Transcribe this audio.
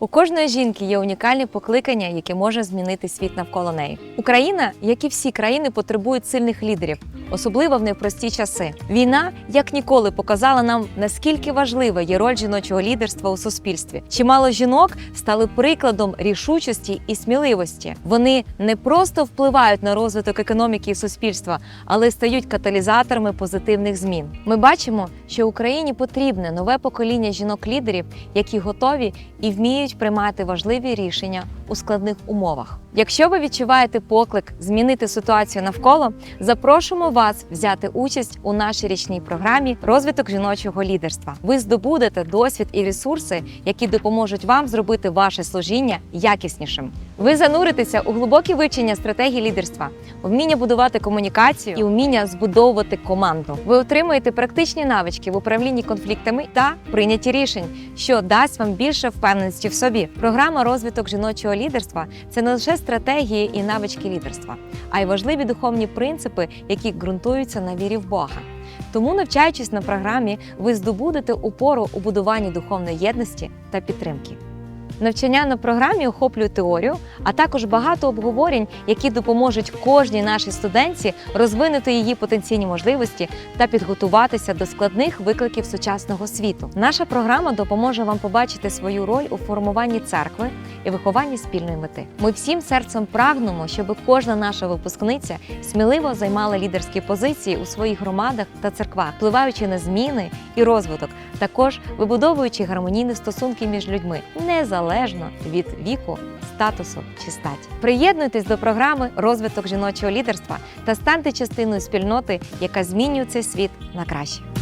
У кожної жінки є унікальні покликання, які може змінити світ навколо неї. Україна, як і всі країни, потребує сильних лідерів, особливо в непрості часи. Війна, як ніколи, показала нам наскільки важлива є роль жіночого лідерства у суспільстві. Чимало жінок стали прикладом рішучості і сміливості. Вони не просто впливають на розвиток економіки і суспільства, але стають каталізаторами позитивних змін. Ми бачимо, що Україні потрібне нове покоління жінок-лідерів, які готові і вміють приймати важливі рішення у складних умовах. Якщо ви відчуваєте поклик змінити ситуацію навколо, запрошуємо вас взяти участь у нашій річній програмі Розвиток жіночого лідерства. Ви здобудете досвід і ресурси, які допоможуть вам зробити ваше служіння якіснішим. Ви зануритеся у глибокі вивчення стратегії лідерства, вміння будувати комунікацію і вміння збудовувати команду. Ви отримуєте практичні навички в управлінні конфліктами та прийнятті рішень, що дасть вам більше впевненості в собі. Програма розвиток жіночого лідерства це не лише стратегії і навички лідерства, а й важливі духовні принципи, які ґрунтуються на вірі в Бога. Тому, навчаючись на програмі, ви здобудете опору у будуванні духовної єдності та підтримки. Навчання на програмі охоплює теорію, а також багато обговорень, які допоможуть кожній нашій студентці розвинути її потенційні можливості та підготуватися до складних викликів сучасного світу. Наша програма допоможе вам побачити свою роль у формуванні церкви і вихованні спільної мети. Ми всім серцем прагнемо, щоб кожна наша випускниця сміливо займала лідерські позиції у своїх громадах та церквах, впливаючи на зміни і розвиток, також вибудовуючи гармонійні стосунки між людьми незалежно від віку, статусу чи статі. Приєднуйтесь до програми розвиток жіночого лідерства та станьте частиною спільноти, яка змінює цей світ на краще.